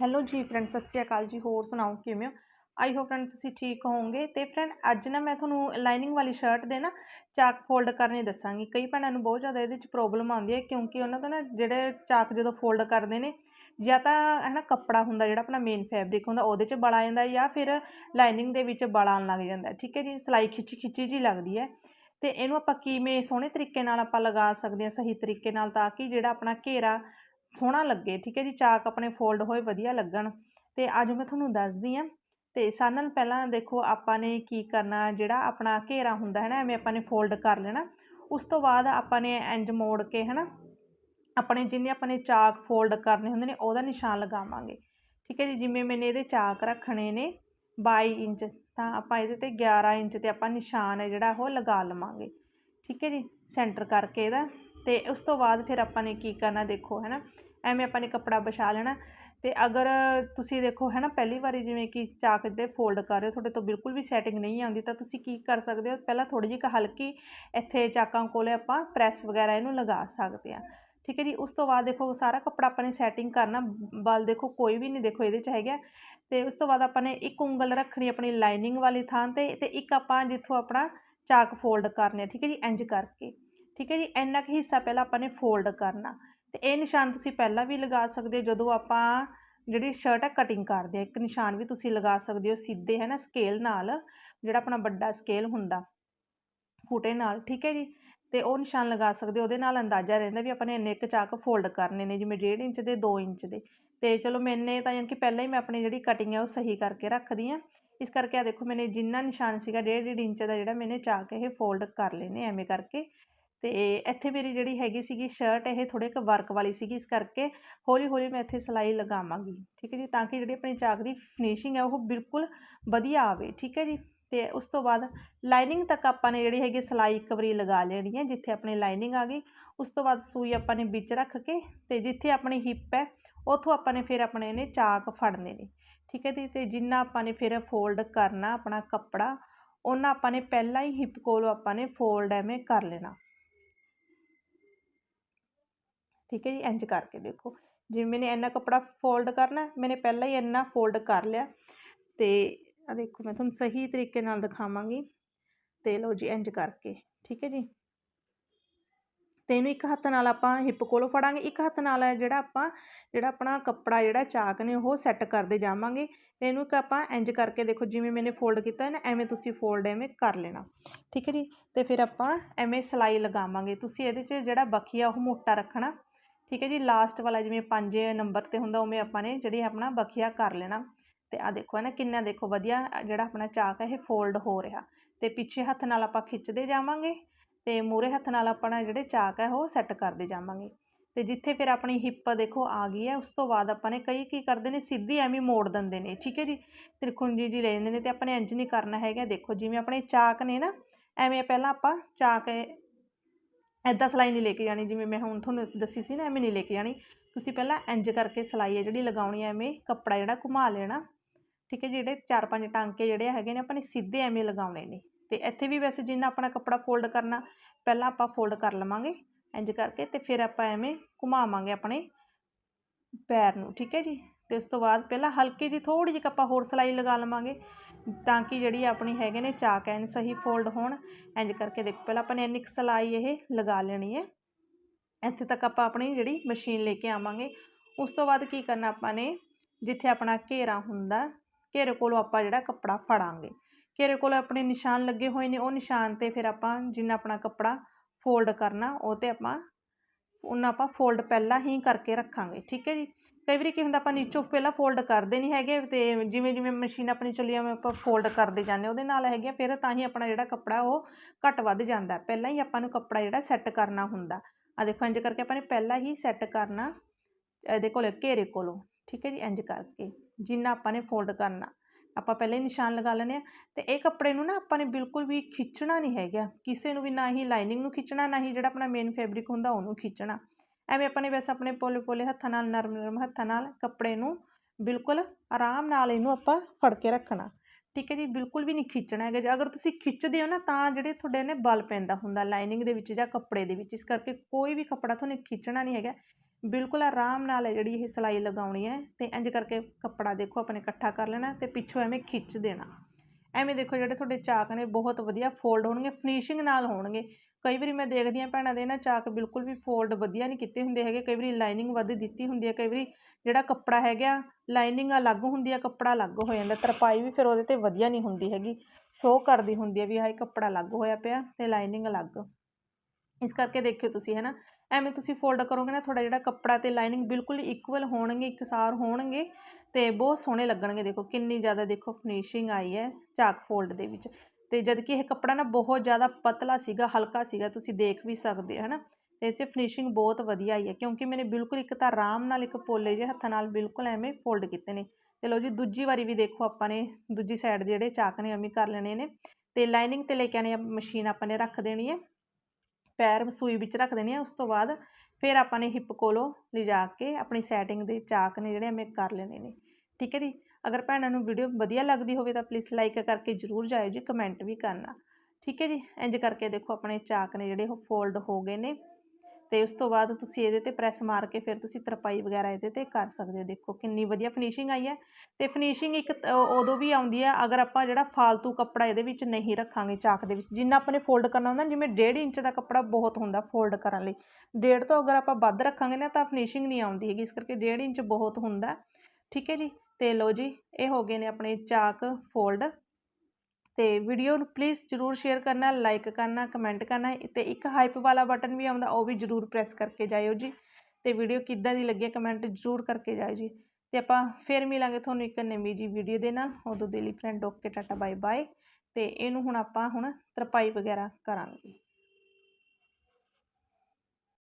Hello ਜੀ friend ਸਤਿ ਸ਼੍ਰੀ ਅਕਾਲ ਜੀ, ਹੋਰ ਸੁਣਾਓ ਕਿਵੇਂ ਹੋ? ਆਈ ਹੋਪ ਫਰੈਂਡ ਤੁਸੀਂ ਠੀਕ ਹੋਵੋਗੇ। ਤੇ ਫਰੈਂਡ ਅੱਜ ਨਾ ਮੈਂ ਤੁਹਾਨੂੰ ਲਾਈਨਿੰਗ ਵਾਲੀ ਸ਼ਰਟ ਦੇ ਨਾ ਚਾਕ ਫੋਲਡ ਕਰਨੇ ਦੱਸਾਂਗੀ। ਕਈ ਭੈਣਾਂ ਨੂੰ ਬਹੁਤ ਜ਼ਿਆਦਾ ਇਹਦੇ ਵਿੱਚ ਪ੍ਰੋਬਲਮ ਆਉਂਦੀ ਹੈ, ਕਿਉਂਕਿ ਉਹਨਾਂ ਦਾ ਨਾ ਜਿਹੜੇ ਚਾਕ ਜਦੋਂ ਫੋਲਡ ਕਰਦੇ ਨੇ, ਜਾਂ ਤਾਂ ਹੈ ਨਾ ਕੱਪੜਾ ਹੁੰਦਾ ਜਿਹੜਾ ਆਪਣਾ ਮੇਨ ਫੈਬਰਿਕ ਹੁੰਦਾ, ਉਹਦੇ 'ਚ ਬਲ ਆ ਜਾਂਦਾ ਜਾਂ ਫਿਰ ਲਾਈਨਿੰਗ ਦੇ ਵਿੱਚ ਬਲ ਆਉਣ ਲੱਗ ਜਾਂਦਾ। ਠੀਕ ਹੈ ਜੀ, ਸਿਲਾਈ ਖਿੱਚੀ ਖਿੱਚੀ ਜੀ ਲੱਗਦੀ ਹੈ। ਤੇ ਇਹਨੂੰ ਆਪਾਂ ਕਿਵੇਂ ਸੋਹਣੇ ਤਰੀਕੇ ਨਾਲ ਆਪਾਂ ਲਗਾ ਸਕਦੇ ਹਾਂ, ਸਹੀ ਤਰੀਕੇ ਨਾਲ, ਤਾਂ ਕਿ ਜਿਹੜਾ ਆਪਣਾ ਘੇਰਾ ਸੋਹਣਾ ਲੱਗੇ, ਠੀਕ ਹੈ ਜੀ? ਚਾਕ ਆਪਣੇ ਫੋਲਡ ਹੋਏ ਵਧੀਆ ਲੱਗਣ। ਤੇ ਅੱਜ ਮੈਂ ਤੁਹਾਨੂੰ ਦੱਸਦੀ ਹਾਂ, ਤੇ ਸਾਰਿਆਂ ਨਾਲ ਪਹਿਲਾਂ ਦੇਖੋ ਆਪਾਂ ਨੇ ਕੀ ਕਰਨਾ, ਜਿਹੜਾ ਆਪਣਾ ਘੇਰਾ ਹੁੰਦਾ ਹੈ ਨਾ, ਐਵੇਂ ਆਪਾਂ ਨੇ ਫੋਲਡ ਕਰ ਲੈਣਾ। ਉਸ ਤੋਂ ਬਾਅਦ ਆਪਾਂ ਨੇ ਇੰਜ ਮੋੜ ਕੇ, ਹੈ ਨਾ, ਆਪਣੇ ਜਿੰਨੇ ਆਪਾਂ ਨੇ ਚਾਕ ਫੋਲਡ ਕਰਨੇ ਹੁੰਦੇ ਨੇ, ਉਹਦਾ ਨਿਸ਼ਾਨ ਲਗਾਵਾਂਗੇ। ਠੀਕ ਹੈ ਜੀ? ਜਿਵੇਂ ਮੈਨੇ ਇਹਦੇ ਚਾਕ ਰੱਖਣੇ ਨੇ 22 ਇੰਚ, ਤਾਂ ਆਪਾਂ ਇਹਦੇ ਤੇ 11 ਇੰਚ ਤੇ ਆਪਾਂ ਨਿਸ਼ਾਨ ਹੈ ਜਿਹੜਾ ਉਹ ਲਗਾ ਲਵਾਂਗੇ। ਠੀਕ ਹੈ ਜੀ? ਸੈਂਟਰ ਕਰਕੇ ਇਹਦਾ। ਤੇ ਉਸ ਤੋਂ ਬਾਅਦ ਫਿਰ ਆਪਾਂ ਨੇ ਕੀ ਕਰਨਾ ਦੇਖੋ ਹੈ ਨਾ ਐਵੇਂ ਆਪਾਂ ਨੇ ਕੱਪੜਾ ਵਿਛਾ ਲੈਣਾ ਤੇ ਅਗਰ ਤੁਸੀਂ ਦੇਖੋ ਹੈ ਨਾ ਪਹਿਲੀ ਵਾਰੀ ਜਿਵੇਂ ਕਿ ਚਾਕ ਜਿਹੜੇ ਫੋਲਡ ਕਰ ਰਹੇ ਹੋ, ਤੁਹਾਡੇ ਤੋਂ ਬਿਲਕੁਲ ਵੀ ਸੈਟਿੰਗ ਨਹੀਂ ਆਉਂਦੀ, ਤਾਂ ਤੁਸੀਂ ਕੀ ਕਰ ਸਕਦੇ ਹੋ? ਪਹਿਲਾਂ ਥੋੜੀ ਜਿਹੀ ਕ ਹਲਕੀ ਇੱਥੇ ਚਾਕਾਂ ਕੋਲੇ ਆਪਾਂ ਪ੍ਰੈਸ ਵਗੈਰਾ ਇਹਨੂੰ ਲਗਾ ਸਕਦੇ ਆ ਠੀਕ ਹੈ ਜੀ? ਉਸ ਤੋਂ ਬਾਅਦ ਦੇਖੋ, ਸਾਰਾ ਕੱਪੜਾ ਆਪਾਂ ਨੇ ਸੈਟਿੰਗ ਕਰਨਾ, ਬਲ ਦੇਖੋ, ਕੋਈ ਵੀ ਨਹੀਂ ਦੇਖੋ ਇਹਦੇ ਚ ਹੈਗਾ। ਤੇ ਉਸ ਤੋਂ ਬਾਅਦ ਆਪਾਂ ਨੇ ਇੱਕ ਉਂਗਲ ਰੱਖਣੀ ਆਪਣੀ ਲਾਈਨਿੰਗ ਵਾਲੀ ਥਾਂ ਤੇ ਤੇ ਇੱਕ ਆਪਾਂ ਜਿੱਥੋਂ ਆਪਣਾ ਚਾਕ ਫੋਲਡ ਕਰਨੇ ਠੀਕ ਹੈ ਜੀ? ਇੰਜ ਕਰਕੇ। ਠੀਕ ਹੈ ਜੀ? ਇੰਨਾ ਕੁ ਹਿੱਸਾ ਪਹਿਲਾਂ ਆਪਾਂ ਨੇ ਫੋਲਡ ਕਰਨਾ। ਤੇ ਇਹ ਨਿਸ਼ਾਨ ਤੁਸੀਂ ਪਹਿਲਾਂ ਵੀ ਲਗਾ ਸਕਦੇ ਹੋ, ਜਦੋਂ ਆਪਾਂ ਜਿਹੜੀ ਸ਼ਰਟ ਹੈ ਕਟਿੰਗ ਕਰਦੇ ਆ ਇੱਕ ਨਿਸ਼ਾਨ ਵੀ ਤੁਸੀਂ ਲਗਾ ਸਕਦੇ ਹੋ ਸਿੱਧੇ, ਹੈ ਨਾ ਸਕੇਲ ਨਾਲ, ਜਿਹੜਾ ਆਪਣਾ ਵੱਡਾ ਸਕੇਲ ਹੁੰਦਾ, ਫੂਟੇ ਨਾਲ, ਠੀਕ ਹੈ ਜੀ? ਤੇ ਉਹ ਨਿਸ਼ਾਨ ਲਗਾ ਸਕਦੇ ਹੋ, ਉਹਦੇ ਨਾਲ ਅੰਦਾਜ਼ਾ ਰਹਿੰਦਾ ਵੀ ਆਪਾਂ ਨੇ ਇੰਨੇ ਕੁ ਚਾਕ ਫੋਲਡ ਕਰਨੇ ਨੇ, ਜਿਵੇਂ 1.5 ਇੰਚ ਦੇ 2 ਇੰਚ ਦੇ। ਤੇ ਚਲੋ ਮੈਨੇ ਤਾਂ ਯਾਨੀ ਕਿ ਪਹਿਲਾਂ ਹੀ ਮੈਂ ਆਪਣੀ ਜਿਹੜੀ ਕਟਿੰਗ ਹੈ ਉਹ ਸਹੀ ਕਰਕੇ ਰੱਖਦੀ ਆ ਇਸ ਕਰਕੇ ਆ ਦੇਖੋ, ਮੈਨੇ ਜਿੰਨਾ ਨਿਸ਼ਾਨ ਸੀਗਾ 1.5 ਇੰਚ ਦਾ ਜਿਹੜਾ ਮੈਨੇ ਚਾਕ ਇਹ ਫੋਲਡ ਕਰ ਲੈਨੇ ਐਵੇਂ ਕਰਕੇ। ਤੇ ਇੱਥੇ ਮੇਰੀ ਜਿਹੜੀ ਹੈਗੀ ਸੀਗੀ ਸ਼ਰਟ ਇਹ ਥੋੜੇ ਕੁ ਵਰਕ ਵਾਲੀ ਸੀਗੀ, ਇਸ ਕਰਕੇ ਹੌਲੀ ਹੌਲੀ ਮੈਂ ਇੱਥੇ ਸਿਲਾਈ ਲਗਾਵਾਂਗੀ, ਠੀਕ ਹੈ ਜੀ? ਤਾਂ ਕਿ ਜਿਹੜੀ ਆਪਣੀ ਚਾਕ ਦੀ ਫਿਨਿਸ਼ਿੰਗ ਹੈ, ਉਹ ਬਿਲਕੁਲ ਵਧੀਆ ਆਵੇ, ਠੀਕ ਹੈ ਜੀ? ਤੇ ਉਸ ਤੋਂ ਬਾਅਦ ਲਾਈਨਿੰਗ ਤੱਕ ਆਪਾਂ ਨੇ ਜਿਹੜੀ ਹੈਗੀ ਸਿਲਾਈ ਇੱਕ ਵਾਰੀ ਲਗਾ ਲੈਣੀ ਹੈ, ਜਿੱਥੇ ਆਪਣੀ ਲਾਈਨਿੰਗ ਆ ਗਈ। ਉਸ ਤੋਂ ਬਾਅਦ ਸੂਈ ਆਪਾਂ ਨੇ ਵਿੱਚ ਰੱਖ ਕੇ ਤੇ ਜਿੱਥੇ ਆਪਣੀ ਹਿੱਪ ਹੈ, ਉੱਥੋਂ ਆਪਾਂ ਨੇ ਫਿਰ ਆਪਣੇ ਨੇ ਚਾਕ ਫੜਨੇ ਨੇ, ਠੀਕ ਹੈ ਜੀ? ਤੇ ਜਿੰਨਾ ਆਪਾਂ ਨੇ ਫਿਰ ਫੋਲਡ ਕਰਨਾ ਆਪਣਾ ਕੱਪੜਾ ਉਹਨਾਂ ਆਪਾਂ ਨੇ ਪਹਿਲਾਂ ਹੀ ਹਿੱਪ ਕੋਲੋਂ ਆਪਾਂ ਨੇ ਫੋਲਡ ਐਵੇਂ ਕਰ ਲੈਣਾ। ਠੀਕ ਹੈ ਜੀ ਇੰਜ ਕਰਕੇ ਦੇਖੋ। ਜਿਵੇਂ ਮੈਨੇ ਇੰਨਾ ਕੱਪੜਾ ਫੋਲਡ ਕਰਨਾ, ਮੈਨੇ ਪਹਿਲਾਂ ਹੀ ਇੰਨਾ ਫੋਲਡ ਕਰ ਲਿਆ। ਤੇ ਆ ਦੇਖੋ, ਮੈਂ ਤੁਹਾਨੂੰ ਸਹੀ ਤਰੀਕੇ ਨਾਲ ਦਿਖਾਵਾਂਗੀ। ਤੇ ਲਓ ਜੀ ਇੰਜ ਕਰਕੇ, ਠੀਕ ਹੈ ਜੀ। ਤੇ ਇਹਨੂੰ ਇੱਕ ਹੱਥ ਨਾਲ ਆਪਾਂ ਹਿੱਪ ਕੋਲੋਂ ਫੜਾਂਗੇ। ਇੱਕ ਹੱਥ ਨਾਲ ਜਿਹੜਾ ਆਪਾਂ, ਜਿਹੜਾ ਆਪਣਾ ਕੱਪੜਾ ਜਿਹੜਾ ਚਾਕ ਨੇ, ਉਹ ਸੈੱਟ ਕਰਦੇ ਜਾਵਾਂਗੇ। ਤੇ ਇਹਨੂੰ ਇੱਕ ਆਪਾਂ ਇੰਜ ਕਰਕੇ ਦੇਖੋ, ਜਿਵੇਂ ਮੈਨੇ ਫੋਲਡ ਕੀਤਾ ਹੈ ਨਾ, ਐਵੇਂ ਤੁਸੀਂ ਫੋਲਡ ਐਵੇਂ ਕਰ ਲੈਣਾ। ਠੀਕ ਹੈ ਜੀ, ਤੇ ਫਿਰ ਆਪਾਂ ਐਵੇਂ ਸਿਲਾਈ ਲਗਾਵਾਂਗੇ। ਤੁਸੀਂ ਇਹਦੇ 'ਚ ਜਿਹੜਾ ਬਖੀਆ ਉਹ ਮੋਟਾ ਰੱਖਣਾ। ਠੀਕ ਹੈ ਜੀ ਲਾਸਟ ਵਾਲਾ ਜਿਵੇਂ 5 ਨੰਬਰ ਤੇ ਹੁੰਦਾ, ਉਵੇਂ ਆਪਾਂ ਨੇ ਜਿਹੜੀ ਆਪਣਾ ਬਖੀਆ ਕਰ ਲੈਣਾ। ਤੇ ਆ ਦੇਖੋ ਹੈ ਨਾ, ਕਿੰਨਾ ਦੇਖੋ ਵਧੀਆ ਜਿਹੜਾ ਆਪਣਾ ਚਾਕ ਹੈ, ਇਹ ਫੋਲਡ ਹੋ ਰਿਹਾ। ਤੇ ਪਿੱਛੇ ਹੱਥ ਨਾਲ ਆਪਾਂ ਖਿੱਚਦੇ ਜਾਵਾਂਗੇ ਤੇ ਮੂਰੇ ਹੱਥ ਨਾਲ ਆਪਣਾ ਜਿਹੜੇ ਚਾਕ ਹੈ, ਉਹ ਸੈੱਟ ਕਰਦੇ ਜਾਵਾਂਗੇ। ਤੇ ਜਿੱਥੇ ਫਿਰ ਆਪਣੀ ਹਿੱਪ ਦੇਖੋ ਆ ਗਈ ਹੈ, ਉਸ ਤੋਂ ਬਾਅਦ ਆਪਾਂ ਨੇ ਕਈ ਕੀ ਕਰਦੇ ਨੇ, ਸਿੱਧੀ ਐਵੇਂ ਮੋੜ ਦਿੰਦੇ ਨੇ, ਠੀਕ ਹੈ ਜੀ। ਤ੍ਰਿਕੁੰਜੀ ਜੀ ਲੈ ਜਾਂਦੇ ਨੇ ਤੇ ਆਪਣੇ ਇੰਜ ਨਹੀਂ ਕਰਨਾ ਹੈਗਾ। ਦੇਖੋ ਜਿਵੇਂ ਆਪਣੇ ਚਾਕ ਨੇ ਨਾ, ਐਵੇਂ ਪਹਿਲਾਂ ਆਪਾਂ ਚਾਕ ਐਦਾਂ ਸਿਲਾਈ ਨਹੀਂ ਲੈ ਕੇ ਜਾਣੀ, ਜਿਵੇਂ ਮੈਂ ਹੁਣ ਤੁਹਾਨੂੰ ਦੱਸੀ ਸੀ ਨਾ, ਐਵੇਂ ਨਹੀਂ ਲੈ ਕੇ ਜਾਣੀ। ਤੁਸੀਂ ਪਹਿਲਾਂ ਇੰਜ ਕਰਕੇ ਸਿਲਾਈ ਹੈ ਜਿਹੜੀ ਲਗਾਉਣੀ ਹੈ, ਐਵੇਂ ਕੱਪੜਾ ਜਿਹੜਾ ਘੁਮਾ ਲੈਣਾ ਠੀਕ ਹੈ, ਜਿਹੜੇ ਚਾਰ ਪੰਜ ਟਾਂਕੇ ਜਿਹੜੇ ਹੈਗੇ ਨੇ, ਆਪਾਂ ਨੇ ਸਿੱਧੇ ਐਵੇਂ ਲਗਾਉਣੇ ਨੇ। ਤੇ ਇੱਥੇ ਵੀ ਵੈਸੇ ਜਿੰਨਾ ਆਪਣਾ ਕੱਪੜਾ ਫੋਲਡ ਕਰਨਾ, ਪਹਿਲਾਂ ਆਪਾਂ ਫੋਲਡ ਕਰ ਲਵਾਂਗੇ ਇੰਜ ਕਰਕੇ ਤੇ ਫਿਰ ਆਪਾਂ ਐਵੇਂ ਘੁਮਾਵਾਂਗੇ ਆਪਣੇ ਪੈਰ ਨੂੰ, ਠੀਕ ਹੈ ਜੀ? ਤੇ ਉਸ ਤੋਂ ਬਾਅਦ ਪਹਿਲਾਂ ਹਲਕੀ ਜੀ ਥੋੜੀ ਜਿਹੀ ਆਪਾਂ ਹੋਰ ਸਿਲਾਈ ਲਗਾ ਲਵਾਂਗੇ, ਤਾਂ ਕਿ ਜਿਹੜੀ ਆਪਣੀ ਹੈਗੇ ਨੇ ਚਾਕ ਐਨ ਸਹੀ ਫੋਲਡ ਹੋਣ। ਇੰਜ ਕਰਕੇ ਦੇਖੋ, ਪਹਿਲਾਂ ਆਪਾਂ ਨੇ ਇੰਨੀ ਸਿਲਾਈ ਇਹ ਲਗਾ ਲੈਣੀ ਹੈ। ਇੱਥੇ ਤੱਕ ਆਪਾਂ ਆਪਣੀ ਜਿਹੜੀ ਮਸ਼ੀਨ ਲੈ ਕੇ ਆਵਾਂਗੇ। ਉਸ ਤੋਂ ਬਾਅਦ ਕੀ ਕਰਨਾ ਆਪਾਂ ਨੇ, ਜਿੱਥੇ ਆਪਣਾ ਘੇਰਾ ਹੁੰਦਾ, ਘੇਰੇ ਕੋਲੋਂ ਆਪਾਂ ਜਿਹੜਾ ਕੱਪੜਾ ਫੜਾਂਗੇ। ਘੇਰੇ ਕੋਲ ਆਪਣੇ ਨਿਸ਼ਾਨ ਲੱਗੇ ਹੋਏ ਨੇ, ਉਹ ਨਿਸ਼ਾਨ ਤੇ ਫਿਰ ਆਪਾਂ ਜਿੰਨਾ ਆਪਣਾ ਕੱਪੜਾ ਫੋਲਡ ਕਰਨਾ, ਉਹ ਤੇ ਆਪਾਂ ਉਹਨਾਂ ਆਪਾਂ ਫੋਲਡ ਪਹਿਲਾਂ ਹੀ ਕਰਕੇ ਰੱਖਾਂਗੇ, ਠੀਕ ਹੈ ਜੀ? ਕਈ ਵਾਰੀ ਕੀ ਹੁੰਦਾ, ਆਪਾਂ ਨੀਚੋਂ ਪਹਿਲਾਂ ਫੋਲਡ ਕਰਦੇ ਨਹੀਂ ਹੈਗੇ ਤੇ ਜਿਵੇਂ ਜਿਵੇਂ ਮਸ਼ੀਨ ਆਪਣੀ ਚੱਲੀ ਆਵੇਂ ਆਪਾਂ ਫੋਲਡ ਕਰਦੇ ਜਾਂਦੇ ਉਹਦੇ ਨਾਲ ਹੈਗੇ ਫਿਰ ਤਾਂ ਹੀ ਆਪਣਾ ਜਿਹੜਾ ਕੱਪੜਾ ਉਹ ਘੱਟ ਵੱਧ ਜਾਂਦਾ। ਪਹਿਲਾਂ ਹੀ ਆਪਾਂ ਨੂੰ ਕੱਪੜਾ ਜਿਹੜਾ ਸੈੱਟ ਕਰਨਾ ਹੁੰਦਾ। ਆ ਦੇਖੋ ਇੰਜ ਕਰਕੇ ਆਪਾਂ ਨੇ ਪਹਿਲਾਂ ਹੀ ਸੈੱਟ ਕਰਨਾ ਇਹਦੇ ਕੋਲ, ਘੇਰੇ ਕੋਲੋਂ, ਠੀਕ ਹੈ ਜੀ? ਇੰਜ ਕਰਕੇ, ਜਿੰਨਾ ਆਪਾਂ ਨੇ ਫੋਲਡ ਕਰਨਾ। ਆਪਾਂ ਪਹਿਲੇ ਹੀ ਨਿਸ਼ਾਨ ਲਗਾ ਲੈਣੇ ਆ ਤੇ ਇਹ ਕੱਪੜੇ ਨੂੰ ਨਾ ਆਪਾਂ ਨੇ ਬਿਲਕੁਲ ਵੀ ਖਿੱਚਣਾ ਨਹੀਂ ਹੈਗਾ, ਕਿਸੇ ਨੂੰ ਵੀ ਨਾ ਹੀ ਲਾਈਨਿੰਗ ਨੂੰ ਖਿੱਚਣਾ, ਨਾ ਹੀ ਜਿਹੜਾ ਆਪਣਾ ਮੇਨ ਫੈਬਰਿਕ ਹੁੰਦਾ ਉਹਨੂੰ ਖਿੱਚਣਾ। ਐਵੇਂ ਆਪਾਂ ਨੇ ਬਸ ਆਪਣੇ ਪੋਲੇ ਪੋਲੇ ਹੱਥਾਂ ਨਾਲ ਨਰਮ ਨਰਮ ਹੱਥਾਂ ਨਾਲ ਕੱਪੜੇ ਨੂੰ ਬਿਲਕੁਲ ਆਰਾਮ ਨਾਲ ਇਹਨੂੰ ਆਪਾਂ ਫੜ ਕੇ ਰੱਖਣਾ। ਠੀਕ ਹੈ ਜੀ, ਬਿਲਕੁਲ ਵੀ ਨਹੀਂ ਖਿੱਚਣਾ ਹੈਗਾ। ਜੇ ਅਗਰ ਤੁਸੀਂ ਖਿੱਚਦੇ ਹੋ ਨਾ ਤਾਂ ਜਿਹੜੇ ਤੁਹਾਡੇ ਨੇ ਬਲ ਪੈਂਦਾ ਹੁੰਦਾ ਲਾਈਨਿੰਗ ਦੇ ਵਿੱਚ ਜਾਂ ਕੱਪੜੇ ਦੇ ਵਿੱਚ, ਇਸ ਕਰਕੇ ਕੋਈ ਵੀ ਕੱਪੜਾ ਤੁਹਾਨੂੰ ਖਿੱਚਣਾ ਨਹੀਂ ਹੈਗਾ। ਬਿਲਕੁਲ ਆਰਾਮ ਨਾਲ ਹੈ ਜਿਹੜੀ ਇਹ ਸਿਲਾਈ ਲਗਾਉਣੀ ਹੈ ਤੇ ਇੰਜ ਕਰਕੇ ਕੱਪੜਾ ਦੇਖੋ ਆਪਣੇ ਇਕੱਠਾ ਕਰ ਲੈਣਾ ਤੇ ਪਿੱਛੋਂ ਐਵੇਂ ਖਿੱਚ ਦੇਣਾ। ਐਵੇਂ ਦੇਖੋ ਜਿਹੜੇ ਤੁਹਾਡੇ ਚਾਕ ਨੇ ਬਹੁਤ ਵਧੀਆ ਫੋਲਡ ਹੋਣਗੇ ਫਿਨਿਸ਼ਿੰਗ ਨਾਲ ਹੋਣਗੇ। ਕਈ ਵਾਰੀ ਮੈਂ ਦੇਖਦੀ ਹਾਂ ਭੈਣਾਂ ਦੇ ਨਾ ਚਾਕ ਬਿਲਕੁਲ ਵੀ ਫੋਲਡ ਵਧੀਆ ਨਹੀਂ ਕੀਤੇ ਹੁੰਦੇ ਹੈਗੇ, ਕਈ ਵਾਰੀ ਲਾਈਨਿੰਗ ਵੱਧ ਦਿੱਤੀ ਹੁੰਦੀ ਹੈ, ਕਈ ਵਾਰੀ ਜਿਹੜਾ ਕੱਪੜਾ ਹੈਗਾ ਲਾਈਨਿੰਗ ਅਲੱਗ ਹੁੰਦੀ ਹੈ, ਕੱਪੜਾ ਅਲੱਗ ਹੋ ਜਾਂਦਾ, ਤਰਪਾਈ ਵੀ ਫਿਰ ਉਹਦੇ ਤੇ ਵਧੀਆ ਨਹੀਂ ਹੁੰਦੀ ਹੈਗੀ। ਸ਼ੋ ਕਰਦੀ ਹੁੰਦੀ ਹੈ ਵੀ ਹਾਏ ਕੱਪੜਾ ਅਲੱਗ ਹੋਇਆ ਪਿਆ ਤੇ ਲਾਈਨਿੰਗ ਅਲੱਗ। ਇਸ ਕਰਕੇ ਦੇਖਿਓ ਤੁਸੀਂ ਹੈ ਨਾ ਐਵੇਂ ਤੁਸੀਂ ਫੋਲਡ ਕਰੋਗੇ ਨਾ, ਤੁਹਾਡਾ ਜਿਹੜਾ ਕੱਪੜਾ ਤੇ ਲਾਈਨਿੰਗ ਬਿਲਕੁਲ ਇਕੁਅਲ ਹੋਣਗੇ ਇੱਕਸਾਰ ਹੋਣਗੇ ਤੇ ਬਹੁਤ ਸੋਹਣੇ ਲੱਗਣਗੇ। ਦੇਖੋ, ਕਿੰਨੀ ਜ਼ਿਆਦਾ ਦੇਖੋ ਫਿਨਿਸ਼ਿੰਗ ਆਈ ਹੈ ਚਾਕ ਫੋਲਡ ਦੇ ਵਿੱਚ ਤੇ ਜਦ ਕਿ ਇਹ ਕੱਪੜਾ ਨਾ ਬਹੁਤ ਜ਼ਿਆਦਾ ਪਤਲਾ ਸੀਗਾ, ਹਲਕਾ ਸੀਗਾ, ਤੁਸੀਂ ਦੇਖ ਵੀ ਸਕਦੇ ਹੋ ਹੈ ਨਾ ਤੇ ਇਹ 'ਚ ਫਿਨਿਸ਼ਿੰਗ ਬਹੁਤ ਵਧੀਆ ਆਈ ਹੈ, ਕਿਉਂਕਿ ਮੈਨੇ ਬਿਲਕੁਲ ਇੱਕ ਤਾਂ ਆਰਾਮ ਨਾਲ ਇੱਕ ਪੋਲੇ ਜਿਹੇ ਹੱਥਾਂ ਨਾਲ ਬਿਲਕੁਲ ਐਵੇਂ ਫੋਲਡ ਕੀਤੇ ਨੇ। ਤੇ ਲਓ ਜੀ, ਦੂਜੀ ਵਾਰੀ ਵੀ ਦੇਖੋ ਆਪਾਂ ਨੇ, ਦੂਜੀ ਸਾਈਡ ਦੇ ਜਿਹੜੇ ਚਾਕ ਨੇ, ਐਵੇਂ ਕਰ ਲੈਣੇ ਨੇ ਤੇ ਲਾਈਨਿੰਗ ਤੇ ਲੈ ਕੇ ਆਣੇ ਮਸ਼ੀਨ ਆਪਾਂ ਨੇ ਰੱਖ ਦੇਣੀ ਹੈ। ਪੈਰ ਸੂਈ ਵਿੱਚ ਰੱਖ ਦੇਣੀ ਆ ਉਸ ਤੋਂ ਬਾਅਦ, ਫਿਰ ਆਪਾਂ ਨੇ ਹਿੱਪ ਕੋਲੋਂ ਲਿਜਾ ਕੇ ਆਪਣੀ ਸੈਟਿੰਗ ਦੇ ਚਾਕ ਨੇ ਜਿਹੜੇ ਮੈਂ ਕਰ ਲੈਣੇ ਨੇ। ਠੀਕ ਹੈ ਜੀ? ਅਗਰ ਭੈਣਾਂ ਨੂੰ ਵੀਡੀਓ ਵਧੀਆ ਲੱਗਦੀ ਹੋਵੇ ਤਾਂ ਪਲੀਜ਼ ਲਾਈਕ ਕਰਕੇ ਜਰੂਰ ਜਾਇਓ ਜੀ ਕਮੈਂਟ ਵੀ ਕਰਨਾ। ਠੀਕ ਹੈ ਜੀ? ਇੰਜ ਕਰਕੇ ਦੇਖੋ ਆਪਣੇ ਚਾਕ ਨੇ ਜਿਹੜੇ ਉਹ ਫੋਲਡ ਹੋ ਗਏ ਨੇ। ਤੇ ਉਸ ਤੋਂ ਬਾਅਦ ਤੁਸੀਂ ਇਹਦੇ ਤੇ ਪ੍ਰੈਸ ਮਾਰ ਕੇ ਫਿਰ ਤੁਸੀਂ ਤਰਪਾਈ ਵਗੈਰਾ ਇਹਦੇ ਤੇ ਕਰ ਸਕਦੇ ਹੋ। ਦੇਖੋ ਕਿੰਨੀ ਵਧੀਆ ਫਿਨਿਸ਼ਿੰਗ ਆਈ ਹੈ। ਤੇ ਫਿਨਿਸ਼ਿੰਗ ਇੱਕ ਉਦੋਂ ਵੀ ਆਉਂਦੀ ਹੈ ਅਗਰ ਆਪਾਂ ਜਿਹੜਾ ਫਾਲਤੂ ਕੱਪੜਾ ਇਹਦੇ ਵਿੱਚ ਨਹੀਂ ਰੱਖਾਂਗੇ ਚਾਕ ਦੇ ਵਿੱਚ, ਜਿੰਨਾ ਆਪਾਂ ਨੇ ਫੋਲਡ ਕਰਨਾ ਹੁੰਦਾ ਜਿਵੇਂ 1.5 ਇੰਚ ਦਾ ਕੱਪੜਾ ਬਹੁਤ ਹੁੰਦਾ ਫੋਲਡ ਕਰਨ ਲਈ। ਡੇਢ ਤੋਂ ਅਗਰ ਆਪਾਂ ਵੱਧ ਰੱਖਾਂਗੇ ਨਾ ਤਾਂ ਫਿਨਿਸ਼ਿੰਗ ਨਹੀਂ ਆਉਂਦੀ ਹੈਗੀ, ਇਸ ਕਰਕੇ 1.5 ਇੰਚ ਬਹੁਤ ਹੁੰਦਾ। ਠੀਕ ਹੈ ਜੀ? ਤੇ ਲੋ ਜੀ, ਇਹ ਹੋ ਗਏ ਨੇ ਆਪਣੇ ਚਾਕ ਫੋਲਡ ਤੇ ਵੀਡੀਓ ਨੂੰ ਪਲੀਜ਼ ਜਰੂਰ ਸ਼ੇਅਰ ਕਰਨਾ ਲਾਈਕ ਕਰਨਾ ਕਮੈਂਟ ਕਰਨਾ ਤੇ ਇੱਕ ਹਾਈਪ ਵਾਲਾ ਬਟਨ ਵੀ ਆਉਂਦਾ, ਉਹ ਵੀ ਜਰੂਰ ਪ੍ਰੈਸ ਕਰਕੇ ਜਾਇਓ ਜੀ। ਤੇ ਵੀਡੀਓ ਕਿੱਦਾਂ ਦੀ ਲੱਗੀ ਕਮੈਂਟ ਜਰੂਰ ਕਰਕੇ ਜਾਇਓ ਜੀ। ਤੇ ਆਪਾਂ ਫੇਰ ਮਿਲਾਂਗੇ ਤੁਹਾਨੂੰ ਇੱਕ ਨਵੀਂ ਜੀ ਵੀਡੀਓ ਦੇ ਨਾਲ। ਉਦੋਂ ਦੇ ਲਈ friend okay tata bye bye ਤੇ ਇਹਨੂੰ ਹੁਣ ਆਪਾਂ ਹੁਣ ਤਰਪਾਈ ਵਗੈਰਾ ਕਰਾਂਗੇ।